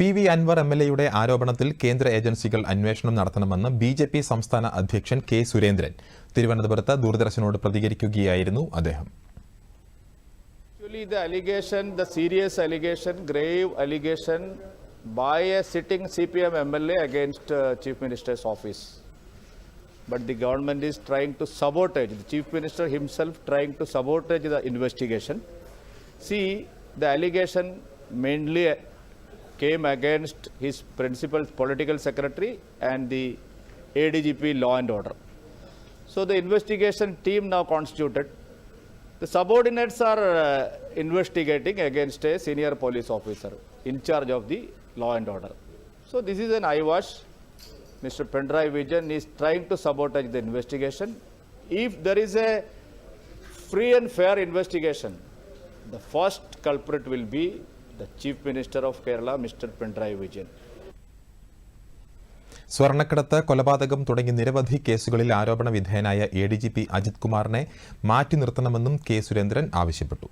P V Anwar M L എയുടെ ആരോപണത്തിൽ കേന്ദ്ര ഏജൻസികൾ അന്വേഷണം നടത്തണമെന്ന് ബി ജെ പി സംസ്ഥാന അധ്യക്ഷൻ കെ സുരേന്ദ്രൻ തിരുവനന്തപുരത്ത് ദൂരദർശനോട് പ്രതികരിക്കുകയായിരുന്നു അദ്ദേഹം the allegation, the serious allegation, grave allegation by a sitting CPM MLA against uh, Chief Minister's office. But the government is trying to sabotage, the Chief Minister himself trying to sabotage the investigation. See, the allegation mainly came against his principal political secretary and the ADGP law and order. So the investigation team now constituted. The subordinates are uh, investigating against a senior police officer in charge of the law and order. So this is an eyewash. Mr. Pendrai Vijan is trying to sabotage the investigation. If there is a free and fair investigation, the first culprit will be the chief minister of Kerala mister Pinarayi Vijayan സ്വർണക്കടത്ത് കൊലപാതകം തുടങ്ങി നിരവധി കേസുകളിൽ ആരോപണ വിധേയനായ A D G P Ajith കുമാറിനെ മാറ്റി നിർത്തണമെന്നും K Surendran ആവശ്യപ്പെട്ടു.